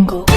angle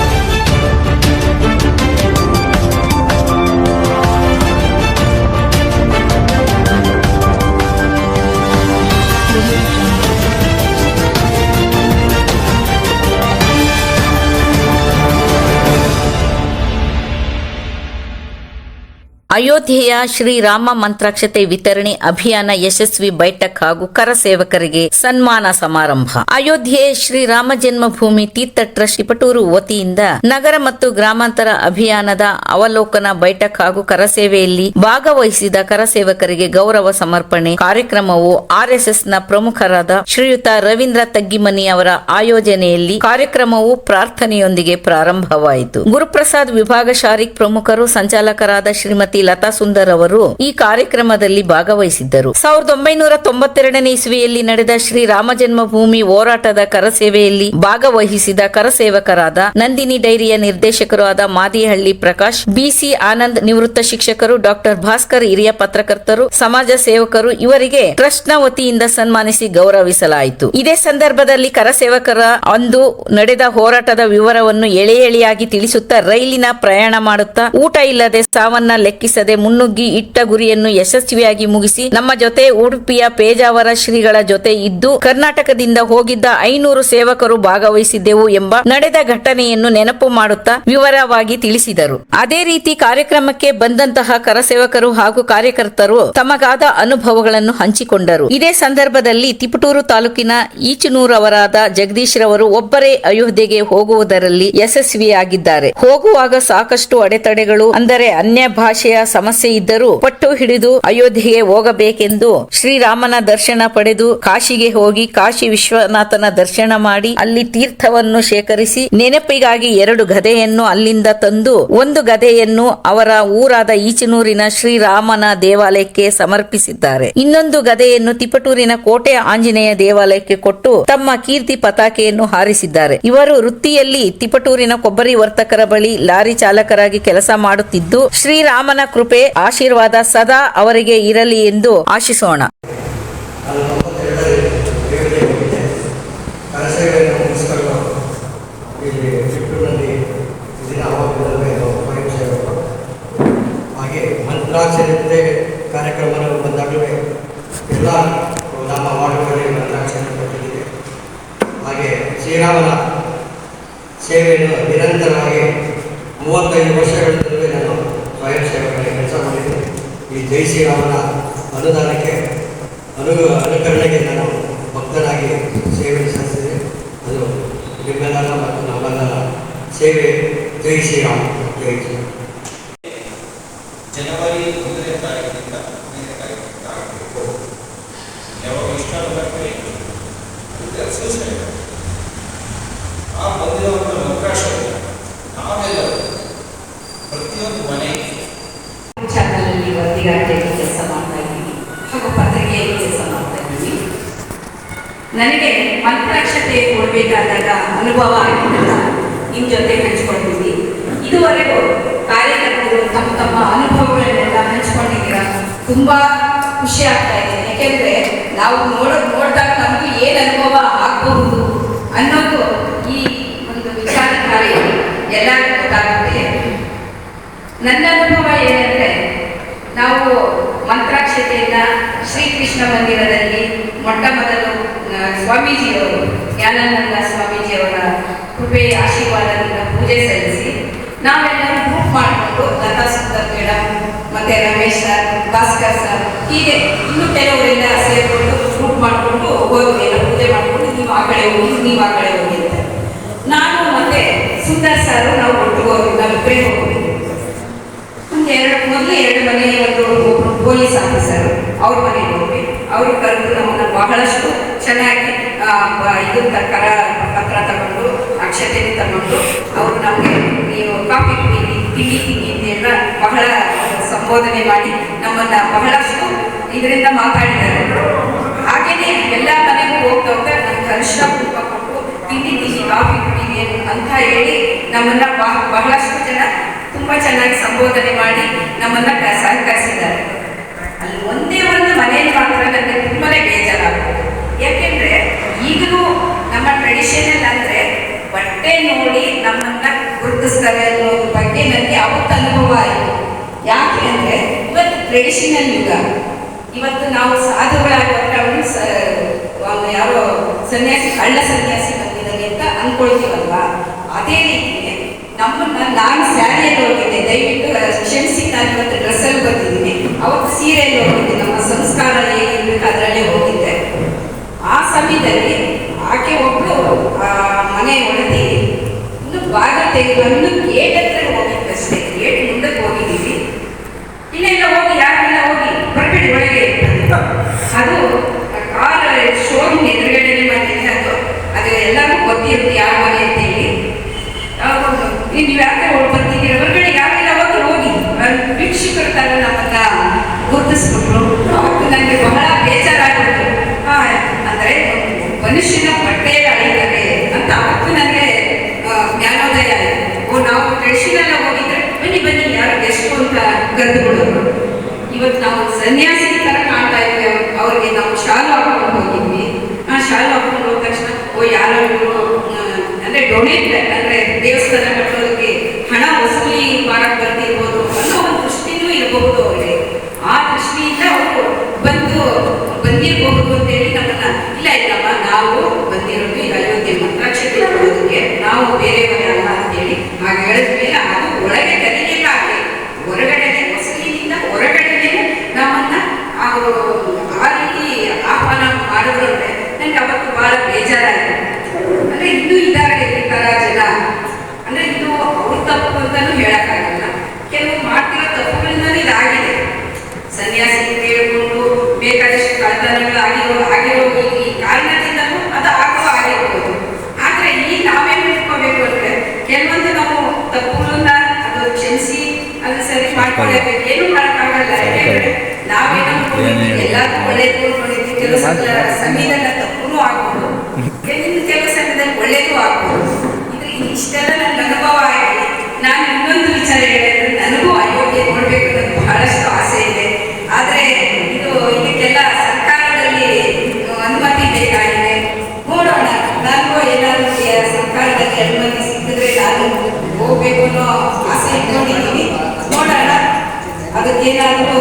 ಅಯೋಧ್ಯೆಯ ಶ್ರೀರಾಮ ಮಂತ್ರಾಕ್ಷತೆ ವಿತರಣೆ ಅಭಿಯಾನ ಯಶಸ್ವಿ ಬೈಠಕ್ ಹಾಗೂ ಕರಸೇವಕರಿಗೆ ಸನ್ಮಾನ ಸಮಾರಂಭ. ಅಯೋಧ್ಯೆ ಶ್ರೀರಾಮ ಜನ್ಮಭೂಮಿ ತೀರ್ಥ ಟ್ರಸ್ಟ್ ಪಟೂರು ವತಿಯಿಂದ ನಗರ ಮತ್ತು ಗ್ರಾಮಾಂತರ ಅಭಿಯಾನದ ಅವಲೋಕನ ಬೈಠಕ್ ಹಾಗೂ ಕರಸೇವೆಯಲ್ಲಿ ಭಾಗವಹಿಸಿದ ಕರಸೇವಕರಿಗೆ ಗೌರವ ಸಮರ್ಪಣೆ ಕಾರ್ಯಕ್ರಮವು ಆರ್ಎಸ್ಎಸ್ನ ಪ್ರಮುಖರಾದ ಶ್ರೀಯುತ ರವೀಂದ್ರ ತಗ್ಗಿಮನಿ ಅವರ ಆಯೋಜನೆಯಲ್ಲಿ ಕಾರ್ಯಕ್ರಮವು ಪ್ರಾರ್ಥನೆಯೊಂದಿಗೆ ಪ್ರಾರಂಭವಾಯಿತು. ಗುರುಪ್ರಸಾದ್ ವಿಭಾಗ ಶಾರಿಕ್ ಪ್ರಮುಖರು ಸಂಚಾಲಕರಾದ ಶ್ರೀಮತಿ ಲತಾ ಸುಂದರ್ ಅವರು ಈ ಕಾರ್ಯಕ್ರಮದಲ್ಲಿ ಭಾಗವಹಿಸಿದ್ದರು. ಸಾವಿರದ ಒಂಬೈನೂರ ತೊಂಬತ್ತೆರಡನೇ ಇಸ್ವಿಯಲ್ಲಿ ನಡೆದ ಶ್ರೀ ರಾಮ ಜನ್ಮಭೂಮಿ ಹೋರಾಟದ ಕರಸೇವೆಯಲ್ಲಿ ಭಾಗವಹಿಸಿದ ಕರಸೇವಕರಾದ ನಂದಿನಿ ಡೈರಿಯ ನಿರ್ದೇಶಕರು ಆದ ಮಾದಿಹಳ್ಳಿ ಪ್ರಕಾಶ್, ಬಿಸಿ ಆನಂದ್ ನಿವೃತ್ತ ಶಿಕ್ಷಕರು ಡಾಕ್ಟರ್ ಭಾಸ್ಕರ್, ಹಿರಿಯ ಪತ್ರಕರ್ತರು, ಸಮಾಜ ಸೇವಕರು ಇವರಿಗೆ ಟ್ರಸ್ಟ್ನ ವತಿಯಿಂದ ಸನ್ಮಾನಿಸಿ ಗೌರವಿಸಲಾಯಿತು. ಇದೇ ಸಂದರ್ಭದಲ್ಲಿ ಕರಸೇವಕರ ಅಂದು ನಡೆದ ಹೋರಾಟದ ವಿವರವನ್ನು ಎಳೆ ಎಳೆಯಾಗಿ ತಿಳಿಸುತ್ತಾ ರೈಲಿನ ಪ್ರಯಾಣ ಮಾಡುತ್ತಾ ಊಟ ಇಲ್ಲದೆ ಸಾವನ್ನ ಲೆಕ್ಕಿಸದೆ ಮುನ್ನುಗ್ಗಿ ಇಟ್ಟ ಗುರಿಯನ್ನು ಯಶಸ್ವಿಯಾಗಿ ಮುಗಿಸಿ ನಮ್ಮ ಜೊತೆ ಉಡುಪಿಯ ಪೇಜಾವರ ಶ್ರೀಗಳ ಜೊತೆ ಇದ್ದು ಕರ್ನಾಟಕದಿಂದ ಹೋಗಿದ್ದ ಐನೂರು ಸೇವಕರು ಭಾಗವಹಿಸಿದ್ದೆವು ಎಂಬ ನಡೆದ ಘಟನೆಯನ್ನು ನೆನಪು ಮಾಡುತ್ತಾ ವಿವರವಾಗಿ ತಿಳಿಸಿದರು. ಅದೇ ರೀತಿ ಕಾರ್ಯಕ್ರಮಕ್ಕೆ ಬಂದಂತಹ ಕರಸೇವಕರು ಹಾಗೂ ಕಾರ್ಯಕರ್ತರು ತಮಗಾದ ಅನುಭವಗಳನ್ನು ಹಂಚಿಕೊಂಡರು. ಇದೇ ಸಂದರ್ಭದಲ್ಲಿ ತಿಪಟೂರು ತಾಲೂಕಿನ ಈಚನೂರವರಾದ ಜಗದೀಶ್ ರವರು ಒಬ್ಬರೇ ಅಯೋಧ್ಯೆಗೆ ಹೋಗುವುದರಲ್ಲಿ ಯಶಸ್ವಿಯಾಗಿದ್ದಾರೆ. ಹೋಗುವಾಗ ಸಾಕಷ್ಟು ಅಡೆತಡೆಗಳು, ಅಂದರೆ ಅನ್ಯ ಭಾಷೆಯ ಸಮಸ್ಯೆ ಇದ್ದರೂ ಪಟ್ಟು ಹಿಡಿದು ಅಯೋಧ್ಯೆಗೆ ಹೋಗಬೇಕೆಂದು ಶ್ರೀರಾಮನ ದರ್ಶನ ಪಡೆದು ಕಾಶಿಗೆ ಹೋಗಿ ಕಾಶಿ ವಿಶ್ವನಾಥನ ದರ್ಶನ ಮಾಡಿ ಅಲ್ಲಿ ತೀರ್ಥವನ್ನು ಶೇಖರಿಸಿ ನೆನಪಿಗಾಗಿ ಎರಡು ಗದೆಯನ್ನು ಅಲ್ಲಿಂದ ತಂದು ಒಂದು ಗದೆಯನ್ನು ಅವರ ಊರಾದ ಈಚನೂರಿನ ಶ್ರೀರಾಮನ ದೇವಾಲಯಕ್ಕೆ ಸಮರ್ಪಿಸಿದ್ದಾರೆ. ಇನ್ನೊಂದು ಗದೆಯನ್ನು ತಿಪಟೂರಿನ ಕೋಟೆ ಆಂಜನೇಯ ದೇವಾಲಯಕ್ಕೆ ಕೊಟ್ಟು ತಮ್ಮ ಕೀರ್ತಿ ಪತಾಕೆಯನ್ನು ಹಾರಿಸಿದ್ದಾರೆ. ಇವರು ವೃತ್ತಿಯಲ್ಲಿ ತಿಪಟೂರಿನ ಕೊಬ್ಬರಿ ವರ್ತಕರ ಬಳಿ ಲಾರಿ ಚಾಲಕರಾಗಿ ಕೆಲಸ ಮಾಡುತ್ತಿದ್ದು, ಶ್ರೀರಾಮನ ಕೃಪೆ, ಆಶೀರ್ವಾದ ಸದಾ ಅವರಿಗೆ ಇರಲಿ ಎಂದು ಆಶಿಸೋಣ. ನಾನು ತೊಂಬತ್ತೆರಡರಲ್ಲಿ ದೇವರಿಗೆ ಹೋಗಿದ್ದೆ ಕರಸೇವೆಯನ್ನು ಮುಗಿಸ್ಕೊಂಡು ಇಲ್ಲಿ ಚಿಟ್ಟೂರಿನಲ್ಲಿ ಇದನ್ನ ಆವಾಗಲೇ ಸ್ವಯಂ ಸೇವಕರು ಹಾಗೆ ಮಂತ್ರಾಕ್ಷರತೆ ಕಾರ್ಯಕ್ರಮ ಬಂದಾಗಲೇ ಎಲ್ಲ ನಮ್ಮ ವಾರ್ಡ್ಗಳಲ್ಲಿ ಹಾಗೆ ಶ್ರೀರಾಮನ ಸೇವೆಯನ್ನು ನಿರಂತರವಾಗಿ ಮೂವತ್ತೈದು ವರ್ಷಗಳಿಂದಲೂ ನಾನು ಸ್ವಯಂ ಸೇವಕರಾಗಿ ಕೆಲಸ ಮಾಡಿದ್ದೀನಿ ಈ ಜೈ ಶ್ರೀರಾಮನ ಅನುದಾನಕ್ಕೆ, ಅನು, ಅನುಕರಣೆಗೆ ನಾನು ಭಕ್ತನಾಗಿ ಸೇವೆ ಸಲ್ಲಿಸಿದೆ. ಅದು ನಿಮ್ಮೆಲ್ಲರ ಮತ್ತು ನಮ್ಮೆಲ್ಲರ ಸೇವೆ. ಜೈ ಶ್ರೀರಾಮ್ ಜೈ ಶ್ರೀರಾಮ್ ಜನವರಿ ಒಂದನೇ ತಾರೀಕಿನಿಂದ ಹದಿನೈದನೇ ತಾರೀಕಿನಿಂದ ಆಗಬೇಕು ಯಾವಾಗ ಇಷ್ಟ ಬರುತ್ತೆ ಸೂಚನೆ ಆ ಬಂದಿರುವಂಥ ಅವಕಾಶವನ್ನು ನಾವೆಲ್ಲರೂ ಪ್ರತಿಯೊಂದು ಮನೆ ಚಾನಲಲ್ಲಿ ವರದಿಗಾರಿಕೆಯಾಗಿ ಕೆಲಸ ಮಾಡ್ತಾ ಇದ್ದೀನಿ ಹಾಗೂ ಪತ್ರಿಕೆಯಲ್ಲಿ ಕೆಲಸ ಮಾಡ್ತಾ ಇದ್ದೀನಿ ನನಗೆ ಮಂತ್ರಾಕ್ಷತೆ ಕೊಡಬೇಕಾದಾಗ ಅನುಭವ ಆಗಿದ್ದಲ್ಲ ನಿಮ್ಮ ಜೊತೆ ಹಂಚ್ಕೊಂಡಿದ್ದೀನಿ. ಇದುವರೆಗೂ ಕಾರ್ಯಕರ್ತರು ತಮ್ಮ ತಮ್ಮ ಅನುಭವಗಳನ್ನೆಲ್ಲ ಹಂಚ್ಕೊಂಡಿದ್ದೀರ? ತುಂಬಾ ಖುಷಿ ಆಗ್ತಾ ಇದೆ. ಯಾಕೆಂದ್ರೆ ನಾವು ನೋಡೋದು ನೋಡಿದಾಗ ನಮಗೆ ಏನು ಅನುಭವ ಆಗಬಹುದು ಅನ್ನೋದು ಈ ಒಂದು ವಿಚಾರಧಾರೆ ಎಲ್ಲರಿಗೂ ಗೊತ್ತಾಗುತ್ತೆ. ನನ್ನ ಅನುಭವ ಏನಂದರೆ ನಾವು ಮಂತ್ರಾಕ್ಷತೆಯನ್ನ ಶ್ರೀಕೃಷ್ಣ ಮಂದಿರದಲ್ಲಿ ಮೊಟ್ಟ ಮೊದಲು ಸ್ವಾಮೀಜಿಯವರು, ಜ್ಞಾನಾನಂದ ಸ್ವಾಮೀಜಿಯವರ ಕೃಪೆ ಆಶೀರ್ವಾದದಿಂದ ಪೂಜೆ ಸಲ್ಲಿಸಿ, ನಾವೆಲ್ಲರೂ ಗ್ರೂಪ್ ಮಾಡಿಕೊಂಡು ಲತಾ ಸುಂದರ್ ಮೇಡಮ್ ಮತ್ತೆ ರಮೇಶ್ ಸರ್ ಭಾಸ್ಕರ್ ಸರ್, ಹೀಗೆ ಇನ್ನು ಕೆಲವರೆಲ್ಲ ಸೇರಿಕೊಂಡು ಗ್ರೂಪ್ ಮಾಡಿಕೊಂಡು ಹೋಗಿ ಪೂಜೆ ಮಾಡಿಕೊಂಡು ನೀವು ಆ ಕಡೆ ಹೋಗಿ, ನೀವು ಆ ಕಡೆ ಹೋಗಿ ಅಂತ. ನಾನು ಮತ್ತೆ ಸುಂದರ್ ಸರ್ ನಾವು ಒಟ್ಟಿಗೆ ನಾವು ನಾವಿಬ್ಬರೇ ಹೋಗ್ಬೇಕು ಒಂದು ಎರಡು, ಮೊದಲು ಎರಡು ಮನೆ ಒಂದು ಪೊಲೀಸ್ ಆಫೀಸರ್, ಅವ್ರ ಮನೆಗೆ ಹೋಗಿ ಅವರು ಕರೆದು ನಮ್ಮನ್ನು ಬಹಳಷ್ಟು ಚೆನ್ನಾಗಿ ಇದು ಕರ ಪತ್ರ ತಗೊಂಡು ಅಕ್ಷತೆ ತಗೊಂಡು ಅವರು ನಮಗೆ ನೀವು ಕಾಫಿ ಕುಡೀರಿ ತಿಂಡಿ ತಿನ್ನಿ ಬಹಳ ಸಂಬೋಧನೆ ಮಾಡಿ ನಮ್ಮನ್ನ ಬಹಳಷ್ಟು ಇದರಿಂದ ಮಾತಾಡಿದ್ದಾರೆ. ಹಾಗೆಯೇ ಎಲ್ಲ ಮನೆಗೂ ಹೋಗ್ತಾ ಹೋಗ್ತಾ ನಮ್ಮ ಕನಿಷ್ಠ ರೂಪ ಕೊಟ್ಟು ತಿಂಡಿ ತಿನ್ನಿ ಕಾಫಿ ಅಂತ ಹೇಳಿ ನಮ್ಮನ್ನ ಬಹ- ಬಹಳಷ್ಟು ಜನ ತುಂಬಾ ಚೆನ್ನಾಗಿ ಸಂಬೋಧನೆ ಮಾಡಿ ನಮ್ಮನ್ನ ಸಹಕರಿಸಿದ್ದಾರೆ. ಅಲ್ಲಿ ಒಂದೇ ಒಂದು ಮನೆಯಲ್ಲಿ ಮಾತ್ರ ನನಗೆ ತುಂಬಾನೇ ಬೇಜಾರಾಗುತ್ತೆ ಯಾಕೆಂದ್ರೆ ಈಗಲೂ ನಮ್ಮ ಟ್ರೆಡಿಷನಲ್ ಅಂದ್ರೆ ಬಟ್ಟೆ ನೋಡಿ ನಮ್ಮನ್ನ ಗುರುತಿಸ್ತಾರೆ ಅನ್ನೋದ್ರ ಬಗ್ಗೆ ನನಗೆ ಅವತ್ತು ಅನುಭವ ಆಯಿತು. ಯಾಕೆ ಅಂದರೆ ಇವತ್ತು ಟ್ರೆಡಿಷನಲ್ ಯುಗ. ಇವತ್ತು ನಾವು ಸಾಧುಗಳಾಗಿ ಹೋದ್ರೆ ಅವನು ಸ ಅವ್ನು ಯಾರೋ ಸನ್ಯಾಸಿ, ಕಳ್ಳ ಸನ್ಯಾಸಿ ಬಂದಿದ್ದಾನೆ ಅಂತ ಅನ್ಕೊಳ್ತೀವಲ್ವಾ? ಅದೇ ರೀತಿ ನಮ್ಮನ್ನ ನಾನು ಸ್ಯಾರಿಯಲ್ಲಿ ಹೋಗಿದ್ದೆ. ದಯವಿಟ್ಟು ಕ್ಷಮಿಸಿ ನಾನು ಇವತ್ತು ಡ್ರೆಸ್ಸಲ್ಲಿ ಬಂದಿದ್ದೀನಿ. ಅವತ್ತು ಸೀರೆಯಲ್ಲಿ ಹೋಗಿದ್ದೆ. ನಮ್ಮ ಸಂಸ್ಕಾರ ಹೇಗಿರ್ಬೇಕು ಅದರಲ್ಲೇ ಹೋಗಿದ್ದೆ. ಆ ಸಮಯದಲ್ಲಿ ಆಕೆ ಒಬ್ಬಳು ಮನೆ ಒಳದಿ ಒಂದು ಬಾಗ ತೆಗೆದು ಇನ್ನು ಗೇಟ್ ಹತ್ರ ಹೋಗಿದ್ದಷ್ಟೇ ಗೇಟ್ ಮುಂದಕ್ಕೆ ಹೋಗಿದ್ದೀವಿ ಇಲ್ಲ ಇಲ್ಲ ಹೋಗಿ ಯಾರಿಲ್ಲ ಹೋಗಿ ಬರಬೇಡಿ ಒಳಗೆ ಅಂತ. ಅದು ಕಾರ್ ಶೋರೂಮ್ ಎದುರುಗಡೆ ಬಂದಿದೆ ಅದು ಅದು ಎಲ್ಲರಿಗೂ ಗೊತ್ತಿರುತ್ತೆ ಯಾವ ಮನೆ ಅಂತೇಳಿ ಅವ್ರು, ನೀವು ಯಾಕೆ ಒಳಗೆ ಬರ್ತಿದ್ದೀರ ಹೊರಗಡೆ ಯಾರಿಲ್ಲ ಹೋಗಿ ಹೋಗಿ ಅಲ್ಲಿ ವೀಕ್ಷಕರ ಥರ ನಮ್ಮನ್ನ ಗುರುತಿಸ್ಬಿಟ್ರು ಅವತ್ತು ನನಗೆ ಬಹಳ ಬೇಜಾರಾಗಿತ್ತು ಆ, ಅಂದ್ರೆ ಒಂದು ಮನುಷ್ಯನ ಬಟ್ಟೆ ಅಳಿತಾರೆ ಅಂತ ಅವತ್ತು ನನಗೆ ಆ, ಜ್ಞಾನೋದಯ ಆಯ್ತು ಓ ನಾವು ಟ್ರೆಡಿಷನಲ್ ಹೋಗಿದ್ರೆ ಬನ್ನಿ ಬನ್ನಿ ಯಾರು ಗೆಸ್ಟು ಕರೆದುಕೊಳ್ಳೋರು ಇವತ್ತು ನಾವು ಸನ್ಯಾಸಿ ತರ ಕಾಣ್ತಾ ಇದ್ವಿ. ಅವ್ರ್- ಅವ್ರಿಗೆ ನಾವು ಶಾಲು ಹಾಕೊಂಡು ಹೋಗಿದ್ವಿ. ಆ ಶಾಲು ಹಾಕೊಂಡು ಹೋದ ತಕ್ಷಣ, ಓ ಯಾರೋ ಅಂದ್ರೆ ಡೊನೇಟ್ ಅಂದ್ರೆ ದೇವಸ್ಥಾನ ಕಟ್ಟೋದಕ್ಕೆ ಹಣ ವಸೂಲಿ ಮಾಡಕ್ ಬರ್ತಿರ್ಬೋದು ಅನ್ನೋ ಒಂದು ದೃಷ್ಟಿನೂ ಇರಬಹುದು ಅವರಿಗೆ ಆ ದೃಷ್ಟಿಯಿಂದ ಅವರು ಬಂದು ಬಂದಿರಬಹುದು ಅಂತೇಳಿ ನಮ್ಮನ್ನ ಇಲ್ಲ ಇಲ್ಲಮ್ಮ ನಾವು ಬಂದಿರೋದು ಈಗ ಅಯೋಧ್ಯೆ ಮಂತ್ರಾಕ್ಷತೆ ಕೊಡೋದಕ್ಕೆ ನಾವು ಬೇರೆಯವರಲ್ಲ ಅಂತೇಳಿ ಹಾಗೆ ಹೇಳಿದ್ಮೇಲೆ ಅದು ಒಳಗೆ ಕರೀಲಿಲ್ಲ ಹಾಗೆ ಹೊರಗಡೆನೆ ವಸೂಲಿನಿಂದ ಹೊರಗಡೆನೆ ನಮ್ಮನ್ನ ಅವರು ಆ ರೀತಿ ಆಹ್ವಾನ ಮಾಡಿದ್ರು ಅಂದ್ರೆ ನನಗೆ ಅವತ್ತು ಬಹಳ ಬೇಜಾರಾಯಿತು. ಅಂದ್ರೆ ಇನ್ನೂ ಇದ್ದಾರೆ ಈ ತರ ಜನ ಅಂದ್ರೆ ಇದು ಅವ್ರ ತಪ್ಪು ಅಂತಾನು ಹೇಳಕ್ಕಾಗಲ್ಲ. ಕೆಲವು ಮಾಡ್ತಿರೋ ತಪ್ಪುಗಳಿಂದ ಇದಾಗಿದೆ. ಸನ್ಯಾಸಿ ಕೇಳಿಕೊಂಡು ಬೇಕಾದಷ್ಟು ಕಳ್ತನಗಳು ಆಗಿರೋ ಆಗಿರೋ ಈ ಕಾರಣದಿಂದಲೂ ಅದು ಆಗೋ ಆಗಿರ್ಬೋದು. ಆದ್ರೆ ಈ ನಾವೇನ್ ಇಟ್ಕೋಬೇಕು ಅಂದ್ರೆ ಕೆಲವೊಂದು ನಾವು ತಪ್ಪುಗಳನ್ನ ಅದು ಕ್ಷಮಿಸಿ ಅದು ಸರಿ ಮಾಡ್ಕೊಳ್ಳೇಬೇಕು ಏನು ಮಾಡಕ್ಕಾಗಲ್ಲ. ಯಾಕೆಂದ್ರೆ ನಾವೇನೋ ಎಲ್ಲಾರು ಒಳ್ಳೇದು ಅನ್ಕೊಂಡಿದ್ವಿ ಕೆಲವು ಸಲ ಆಗ್ಬೋದು ಇನ್ನು ಕೆಲವು ಸಮಯದಲ್ಲಿ ಒಳ್ಳೇದು ಆಗ್ಬೋದು. ಇದು ಇಷ್ಟೆಲ್ಲ ನನ್ಗೆ ಅನುಭವ ಆಗಿದೆ. ನಾನು ಇನ್ನೊಂದು ವಿಚಾರ ಹೇಳಿದ್ರೆ ನನಗೂ ಅಯೋಗ್ಯ ನೋಡ್ಬೇಕು ಅನ್ನೋದು ಬಹಳಷ್ಟು ಆಸೆ ಇದೆ. ಆದರೆ ಇದು ಇದಕ್ಕೆಲ್ಲ ಸರ್ಕಾರದಲ್ಲಿ ಅನುಮತಿ ಬೇಕಾಗಿದೆ. ನೋಡೋಣ. ನನಗೂ ಏನಾದರೂ ಸರ್ಕಾರದಲ್ಲಿ ಅನುಮತಿ ಸಿಕ್ಕಿದ್ರೆ ನಾನು ಹೋಗ್ಬೇಕು ಅನ್ನೋ ಆಸೆ ಇಟ್ಕೊಂಡಿದ್ದೀನಿ. ನೋಡೋಣ. ಅದಕ್ಕೇನಾದರೂ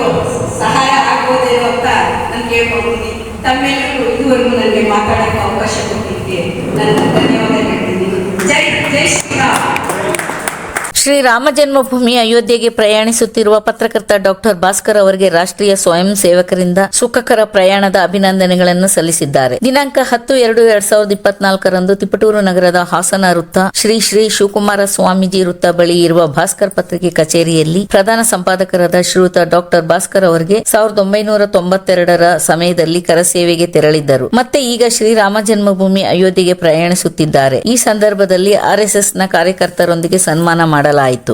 ಸಹಾಯ ಆಗ್ಬೋದೇನೋ ಅಂತ ನಾನು ಕೇಳ್ಕೊಂಡಿದ್ದೀನಿ ತಮ್ಮೆಲ್ಲರೂ ಇದುವರೆಗೂ ನನಗೆ ಮಾತಾಡೋಕ್ಕೆ ಅವಕಾಶ ಕೊಟ್ಟಿದ್ದೆ ನನ್ನ ಧನ್ಯವಾದ ಹೇಳ್ತಿದ್ದೀನಿ ಜೈ ಜೈ ಶ್ರೀರಾಮ್ ಶ್ರೀ ರಾಮ ಜನ್ಮಭೂಮಿ ಅಯೋಧ್ಯೆಗೆ ಪ್ರಯಾಣಿಸುತ್ತಿರುವ ಪತ್ರಕರ್ತ ಡಾಕ್ಟರ್ ಭಾಸ್ಕರ್ ಅವರಿಗೆ ರಾಷ್ಟ್ರೀಯ ಸ್ವಯಂ ಸೇವಕರಿಂದ ಸುಖಕರ ಪ್ರಯಾಣದ ಅಭಿನಂದನೆಗಳನ್ನು ಸಲ್ಲಿಸಿದ್ದಾರೆ. ದಿನಾಂಕ ಹತ್ತು ಎರಡು ಎರಡ್ ಸಾವಿರದ ಇಪ್ಪತ್ನಾಲ್ಕರಂದು ತಿಪಟೂರು ನಗರದ ಹಾಸನ ವೃತ್ತ ಶ್ರೀ ಶ್ರೀ ಶಿವಕುಮಾರ ಸ್ವಾಮೀಜಿ ವೃತ್ತ ಬಳಿ ಇರುವ ಭಾಸ್ಕರ್ ಪತ್ರಿಕೆ ಕಚೇರಿಯಲ್ಲಿ ಪ್ರಧಾನ ಸಂಪಾದಕರಾದ ಶ್ರೀಯುತ ಡಾಕ್ಟರ್ ಭಾಸ್ಕರ್ ಅವರಿಗೆ ಸಾವಿರದ ಒಂಬೈನೂರ ತೊಂಬತ್ತೆರಡರ ಸಮಯದಲ್ಲಿ ಕರಸೇವೆಗೆ ತೆರಳಿದ್ದರು. ಮತ್ತೆ ಈಗ ಶ್ರೀರಾಮ ಜನ್ಮಭೂಮಿ ಅಯೋಧ್ಯೆಗೆ ಪ್ರಯಾಣಿಸುತ್ತಿದ್ದಾರೆ. ಈ ಸಂದರ್ಭದಲ್ಲಿ ಆರ್ಎಸ್ಎಸ್ನ ಕಾರ್ಯಕರ್ತರೊಂದಿಗೆ ಸನ್ಮಾನ ಮಾಡಲಾಯಿತು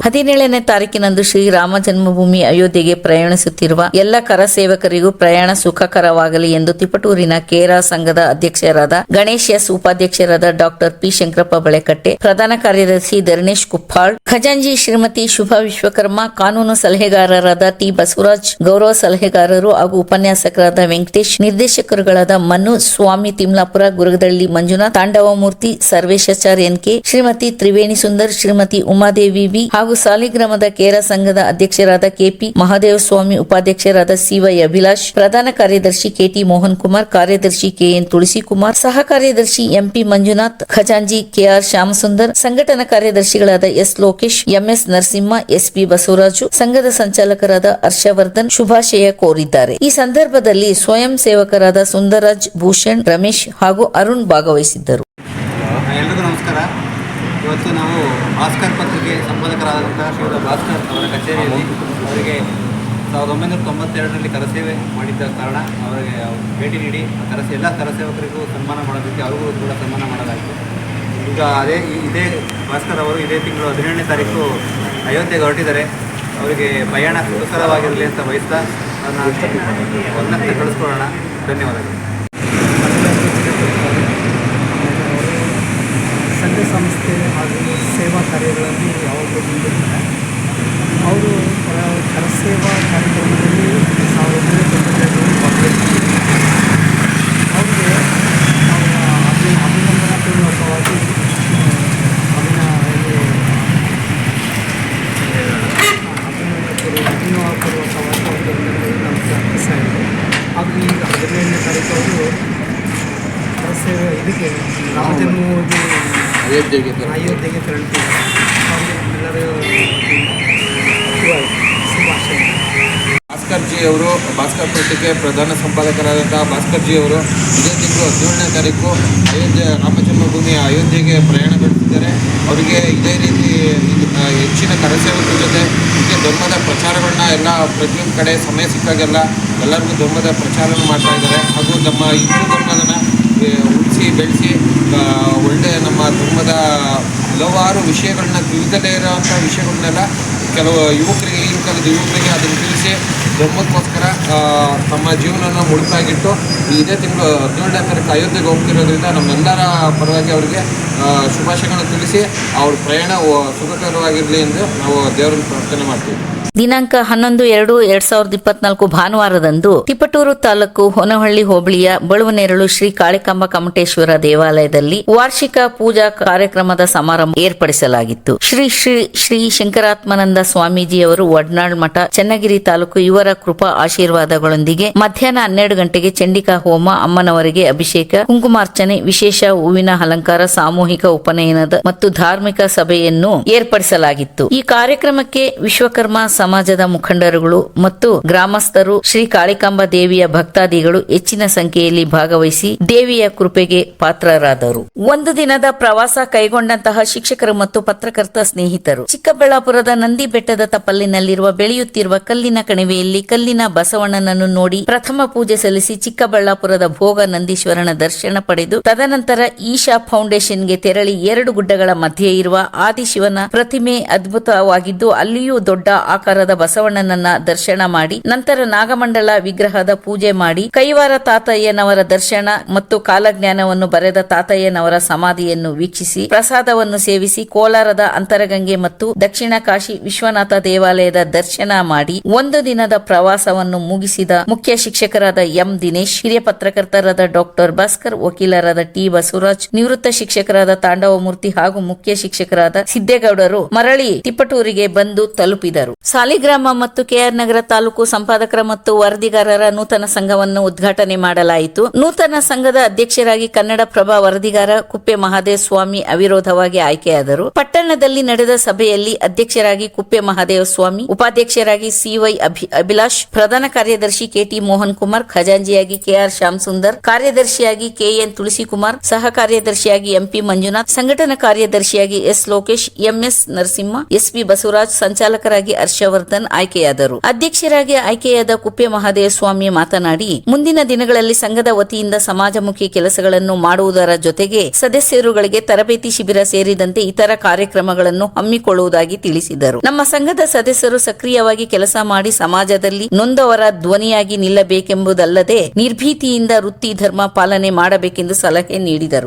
ಹದಿನೇಳನೇ ತಾರೀಕಿನಂದು ಶ್ರೀರಾಮ ಜನ್ಮಭೂಮಿ ಅಯೋಧ್ಯೆಗೆ ಪ್ರಯಾಣಿಸುತ್ತಿರುವ ಎಲ್ಲ ಕರ ಸೇವಕರಿಗೂ ಪ್ರಯಾಣ ಸುಖಕರವಾಗಲಿ ಎಂದು ತಿಪಟೂರಿನ ಕೇರಾ ಸಂಘದ ಅಧ್ಯಕ್ಷರಾದ ಗಣೇಶ್ ಎಸ್ ಉಪಾಧ್ಯಕ್ಷರಾದ ಡಾಕ್ಟರ್ ಪಿ ಶಂಕರಪ್ಪ ಬಳೆಕಟ್ಟೆ, ಪ್ರಧಾನ ಕಾರ್ಯದರ್ಶಿ ಧರಣೇಶ್ ಕುಪ್ಪಾಳ್, ಖಜಾಂಜಿ ಶ್ರೀಮತಿ ಶುಭಾ ವಿಶ್ವಕರ್ಮ, ಕಾನೂನು ಸಲಹೆಗಾರರಾದ ಟಿ ಬಸವರಾಜ್, ಗೌರವ ಸಲಹೆಗಾರರು ಹಾಗೂ ಉಪನ್ಯಾಸಕರಾದ Venkatesh, ನಿರ್ದೇಶಕರುಗಳಾದ Manu Swamy Timlapura, Gurugadalli Manjunath, Tandavamurthy Sarveshacharya N K, Shrimati Triveni Sundar, Shrimati Umadevi V ಹಾಗೂ ಸಾಲಿಗ್ರಾಮದ ಕೇರ ಸಂಘದ ಅಧ್ಯಕ್ಷರಾದ ಕೆಪಿ ಮಹಾದೇವ ಸ್ವಾಮಿ ಉಪಾಧ್ಯಕ್ಷರಾದ ಸಿವೈ ಅಭಿಲಾಷ್, ಪ್ರಧಾನ ಕಾರ್ಯದರ್ಶಿ ಕೆಟಿ ಮೋಹನ್ ಕುಮಾರ್ ಕಾರ್ಯದರ್ಶಿ ಕೆಎನ್ ತುಳಸಿಕುಮಾರ್, ಸಹ ಕಾರ್ಯದರ್ಶಿ ಎಂಪಿ ಮಂಜುನಾಥ್, ಖಜಾಂಜಿ ಕೆಆರ್ ಶ್ಯಾಮಸುಂದರ್, ಸಂಘಟನಾ ಕಾರ್ಯದರ್ಶಿಗಳಾದ S. Lokesh, MS Narasimha, SP Basavaraju, ಸಂಘದ ಸಂಚಾಲಕರಾದ ಹರ್ಷವರ್ಧನ್ ಶುಭಾಶಯ ಕೋರಿದ್ದಾರೆ. ಈ ಸಂದರ್ಭದಲ್ಲಿ ಸ್ವಯಂ ಸೇವಕರಾದ ಸುಂದರರಾಜ್ ಭೂಷಣ್, ರಮೇಶ್ ಹಾಗೂ ಅರುಣ್ ಭಾಗವಹಿಸಿದ್ದರು. ಇವತ್ತು ನಾವು ಭಾಸ್ಕರ್ ಪತ್ರಿಕೆ ಸಂಪಾದಕರಾದಂತಹ ಶ್ರೀಯುತ ಭಾಸ್ಕರ್ ಅವರ ಕಚೇರಿಯಲ್ಲಿ ಅವರಿಗೆ ಸಾವಿರದ ಒಂಬೈನೂರ ತೊಂಬತ್ತೆರಡರಲ್ಲಿ ಕರಸೇವೆ ಮಾಡಿದ್ದ ಕಾರಣ ಅವರಿಗೆ ಭೇಟಿ ನೀಡಿ ಕರಸೇ ಎಲ್ಲ ಕರಸೇವಕರಿಗೂ ಸನ್ಮಾನ ಮಾಡೋದಕ್ಕೆ ಅವರಿಗೂ ಕೂಡ ಸನ್ಮಾನ ಮಾಡಲಾಯಿತು. ಈಗ ಅದೇ ಇದೇ ಭಾಸ್ಕರ್ ಅವರು ಇದೇ ತಿಂಗಳು ಹದಿನೇಳನೇ ತಾರೀಕು ಅಯೋಧ್ಯೆಗೆ ಹೊರಟಿದ್ದಾರೆ. ಅವರಿಗೆ ಪ್ರಯಾಣ ಸುಖಕರವಾಗಿರಲಿ ಅಂತ ಬಯಸ್ತಾ ಅದನ್ನು ಒಂದಕ್ಕೆ ಕಳಿಸ್ಕೊಳ್ಳೋಣ. ಧನ್ಯವಾದಗಳು. ಹದಿನೆಂಟನೇ ತಾರೀಕು ಅವರು ರಸ್ತೆ ಇದಕ್ಕೆ ರಾಮಜನ್ಮಭೂಮಿ ಅಯೋಧ್ಯೆಗೆ ಅಯೋಧ್ಯೆಗೆ ತೆರಳ್ತೀವಿ ಎಲ್ಲರೂ ಶುಭಾಶಯ. ಭಾಸ್ಕರ್ಜಿ ಅವರು ಭಾಸ್ಕರ್ ಪೇಟೆಗೆ ಪ್ರಧಾನ ಸಂಪಾದಕರಾದಂಥ ಭಾಸ್ಕರ್ಜಿ ಅವರು ಇದೇ ತಿಂಗಳು ಹದಿನೇಳನೇ ತಾರೀಕು ಅಯೋಧ್ಯೆ ರಾಮಜನ್ಮಭೂಮಿ ಅಯೋಧ್ಯೆಗೆ ಪ್ರಯಾಣ ಬೆಳೆಸಿದ್ದಾರೆ ಅವರಿಗೆ ಇದೇ ರೀತಿ ಹೆಚ್ಚಿನ ಕರಸೇವಕರ ಜೊತೆ ಹೀಗೆ ಧರ್ಮದ ಪ್ರಚಾರಗಳನ್ನ ಎಲ್ಲ ಪ್ರತಿಯೊಂದು ಕಡೆ ಸಮಯ ಸಿಕ್ಕಾಗೆಲ್ಲ ಎಲ್ಲರಿಗೂ ಧರ್ಮದ ಪ್ರಚಾರವನ್ನು ಮಾಡ್ತಾ ಇದ್ದಾರೆ. ಹಾಗೂ ನಮ್ಮ ಹಿಂದೂ ಧರ್ಮದನ್ನು ಉಳಿಸಿ, ಬೆಳೆಸಿ ಒಳ್ಳೆಯ ನಮ್ಮ ಧರ್ಮದ ಹಲವಾರು ವಿಷಯಗಳನ್ನ ತಿಳಿದಲೇ ಇರೋವಂಥ ವಿಷಯಗಳನ್ನೆಲ್ಲ ಕೆಲವು ಯುವಕರಿಗೆ ಕಾಲದ ಯುವಕರಿಗೆ ಅದನ್ನು ತಿಳಿಸಿ ಬ್ರಹ್ಮಕ್ಕೋಸ್ಕರ ತಮ್ಮ ಜೀವನವನ್ನು ಮುಡುಪಾಗಿಟ್ಟು ಇದೇ ತಿಂಗಳು ಹದಿನೇಳನೇ ತಾರೀಕು ಅಯೋಧ್ಯೆಗೆ ಹೋಗ್ತಿರೋದ್ರಿಂದ ನಮ್ಮೆಲ್ಲರ ಪರವಾಗಿ ಅವರಿಗೆ ಶುಭಾಶಯಗಳನ್ನು ತಿಳಿಸಿ, ಅವ್ರ ಪ್ರಯಾಣ ಸುಖಕರವಾಗಿರಲಿ ಎಂದು ನಾವು ದೇವರನ್ನು ಪ್ರಾರ್ಥನೆ ಮಾಡ್ತೀವಿ. ದಿನಾಂಕ ಹನ್ನೊಂದು, ಎರಡು, ಎರಡ್ ಸಾವಿರದ ಇಪ್ಪತ್ನಾಲ್ಕು ಭಾನುವಾರದಂದು ತಿಪಟೂರು ತಾಲೂಕು ಹೊನಹಳ್ಳಿ ಹೋಬಳಿಯ ಬಳುವನೆರಳು ಶ್ರೀ ಕಾಳಿಕಾಂಬ ಕಮಟೇಶ್ವರ ದೇವಾಲಯದಲ್ಲಿ ವಾರ್ಷಿಕ ಪೂಜಾ ಕಾರ್ಯಕ್ರಮದ ಸಮಾರಂಭ ಏರ್ಪಡಿಸಲಾಗಿತ್ತು. ಶ್ರೀ ಶ್ರೀ ಶ್ರೀ ಶಂಕರಾತ್ಮಾನಂದ ಸ್ವಾಮೀಜಿಯವರು ವಡ್ನಾಳ್ ಮಠ, ಚನ್ನಗಿರಿ ತಾಲೂಕು ಇವರ ಕೃಪಾ ಆಶೀರ್ವಾದಗಳೊಂದಿಗೆ ಮಧ್ಯಾಹ್ನ ಹನ್ನೆರಡು ಗಂಟೆಗೆ ಚಂಡಿಕಾ ಹೋಮ, ಅಮ್ಮನವರಿಗೆ ಅಭಿಷೇಕ, ಕುಂಕುಮಾರ್ಚನೆ, ವಿಶೇಷ ಹೂವಿನ ಅಲಂಕಾರ, ಸಾಮೂಹಿಕ ಉಪನಯನದ ಮತ್ತು ಧಾರ್ಮಿಕ ಸಭೆಯನ್ನು ಏರ್ಪಡಿಸಲಾಗಿತ್ತು. ಈ ಕಾರ್ಯಕ್ರಮಕ್ಕೆ ವಿಶ್ವಕರ್ಮ ಸಮಾಜದ ಮುಖಂಡರುಗಳು ಮತ್ತು ಗ್ರಾಮಸ್ಥರು ಶ್ರೀ ಕಾಳಿಕಾಂಬ ದೇವಿಯ ಭಕ್ತಾದಿಗಳು ಹೆಚ್ಚಿನ ಸಂಖ್ಯೆಯಲ್ಲಿ ಭಾಗವಹಿಸಿ ದೇವಿಯ ಕೃಪೆಗೆ ಪಾತ್ರರಾದರು. ಒಂದು ದಿನದ ಪ್ರವಾಸ ಕೈಗೊಂಡಂತಹ ಶಿಕ್ಷಕರು ಮತ್ತು ಪತ್ರಕರ್ತ ಸ್ನೇಹಿತರು. ಚಿಕ್ಕಬಳ್ಳಾಪುರದ ನಂದಿ ಬೆಟ್ಟದ ತಪ್ಪಲಿನಲ್ಲಿರುವ ಬೆಳೆಯುತ್ತಿರುವ ಕಲ್ಲಿನ ಕಣಿವೆಯಲ್ಲಿ ಕಲ್ಲಿನ ಬಸವಣ್ಣನನ್ನು ನೋಡಿ ಪ್ರಥಮ ಪೂಜೆ ಸಲ್ಲಿಸಿ ಚಿಕ್ಕಬಳ್ಳಾಪುರದ ಭೋಗ ನಂದೀಶ್ವರನ ದರ್ಶನ ಪಡೆದು ತದನಂತರ ಈಶಾ ಫೌಂಡೇಶನ್ಗೆ ತೆರಳಿ ಎರಡು ಗುಡ್ಡಗಳ ಮಧ್ಯೆ ಇರುವ ಆದಿಶಿವನ ಪ್ರತಿಮೆ ಅದ್ಭುತವಾಗಿದ್ದು ಅಲ್ಲಿಯೂ ದೊಡ್ಡ ಆಕಾರದ ಬಸವಣ್ಣನನ್ನ ದರ್ಶನ ಮಾಡಿ, ನಂತರ ನಾಗಮಂಡಲ ವಿಗ್ರಹದ ಪೂಜೆ ಮಾಡಿ, ಕೈವಾರ ತಾತಯ್ಯನವರ ದರ್ಶನ ಮತ್ತು ಕಾಲಜ್ಞಾನವನ್ನು ಬರೆದ ತಾತಯ್ಯನವರ ಸಮಾಧಿಯನ್ನು ವೀಕ್ಷಿಸಿ, ಪ್ರಸಾದವನ್ನು ಸೇವಿಸಿ, ಕೋಲಾರದ ಅಂತರಗಂಗೆ ಮತ್ತು ದಕ್ಷಿಣ ಕಾಶಿ ವಿಶ್ವನಾಥ ದೇವಾಲಯದ ದರ್ಶನ ಮಾಡಿ, ಒಂದು ದಿನದ ಪ್ರವಾಸವನ್ನು ಮುಗಿಸಿದ ಮುಖ್ಯ ಶಿಕ್ಷಕರಾದ ಎಂ ದಿನೇಶ್, ಹಿರಿಯ ಪತ್ರಕರ್ತರಾದ ಡಾಕ್ಟರ್ ಭಾಸ್ಕರ್, ವಕೀಲರಾದ ಟಿ ಬಸವರಾಜ್, ನಿವೃತ್ತ ಶಿಕ್ಷಕರಾದ ತಾಂಡವಮೂರ್ತಿ ಹಾಗೂ ಮುಖ್ಯ ಶಿಕ್ಷಕರಾದ ಸಿದ್ದೇಗೌಡರು ಮರಳಿ ತಿಪ್ಪಟೂರಿಗೆ ಬಂದು ತಲುಪಿದರು. ಸಾಲಿಗ್ರಾಮ ಮತ್ತು ಕೆಆರ್ ನಗರ ತಾಲೂಕು ಸಂಪಾದಕರ ಮತ್ತು ವರದಿಗಾರರ ನೂತನ ಸಂಘವನ್ನು ಉದ್ಘಾಟನೆ ಮಾಡಲಾಯಿತು. ನೂತನ ಸಂಘದ ಅಧ್ಯಕ್ಷರಾಗಿ ಕನ್ನಡ ಪ್ರಭಾ ವರದಿಗಾರ ಕುಪ್ಪೆ ಮಹಾದೇವ ಸ್ವಾಮಿ ಅವಿರೋಧವಾಗಿ ಆಯ್ಕೆಯಾದರು. ಪಟ್ಟಣದಲ್ಲಿ ನಡೆದ ಸಭೆಯಲ್ಲಿ ಅಧ್ಯಕ್ಷರಾಗಿ ಕುಪ್ಪೆ ಮಹಾದೇವ ಸ್ವಾಮಿ, ಉಪಾಧ್ಯಕ್ಷರಾಗಿ ಸಿವೈ ಅಭಿ- ಅಭಿಲಾಷ್, ಪ್ರಧಾನ ಕಾರ್ಯದರ್ಶಿ ಕೆಟಿ ಮೋಹನ್ ಕುಮಾರ್ ಖಜಾಂಜಿಯಾಗಿ ಕೆಆರ್ ಶ್ಯಾಮ್ ಸುಂದರ್, ಕಾರ್ಯದರ್ಶಿಯಾಗಿ ಕೆಎನ್ ತುಳಸಿಕುಮಾರ್, ಸಹ ಕಾರ್ಯದರ್ಶಿಯಾಗಿ ಎಂಪಿ ಮಂಜುನಾಥ್, ಸಂಘಟನಾ ಕಾರ್ಯದರ್ಶಿಯಾಗಿ S Lokesh MS Narasimha SP Basavaraj, ಸಂಚಾಲಕರಾಗಿ Harshavardhan ಆಯ್ಕೆಯಾದರು. ಅಧ್ಯಕ್ಷರಾಗಿ ಆಯ್ಕೆಯಾದ ಕುಪ್ಪೆ ಮಹಾದೇವ ಸ್ವಾಮಿ ಮಾತನಾಡಿ, ಮುಂದಿನ ದಿನಗಳಲ್ಲಿ ಸಂಘದ ವತಿಯಿಂದ ಸಮಾಜಮುಖಿ ಕೆಲಸಗಳನ್ನು ಮಾಡುವುದರ ಜೊತೆಗೆ ಸದಸ್ಯರುಗಳಿಗೆ ತರಬೇತಿ ಶಿಬಿರ ಸೇರಿದಂತೆ ಇತರ ಕಾರ್ಯಕ್ರಮಗಳನ್ನು ಹಮ್ಮಿಕೊಳ್ಳುವುದಾಗಿ ತಿಳಿಸಿದರು. ನಮ್ಮ ಸಂಘದ ಸದಸ್ಯರು ಸಕ್ರಿಯವಾಗಿ ಕೆಲಸ ಮಾಡಿ ಸಮಾಜದಲ್ಲಿ ನೊಂದವರ ಧ್ವನಿಯಾಗಿ ನಿಲ್ಲಬೇಕೆಂಬುದಲ್ಲದೆ ನಿರ್ಭೀತಿಯಿಂದ ವೃತ್ತಿ ಧರ್ಮ ಪಾಲನೆ ಮಾಡಬೇಕೆಂದು ಸಲಹೆ ನೀಡಿದರು.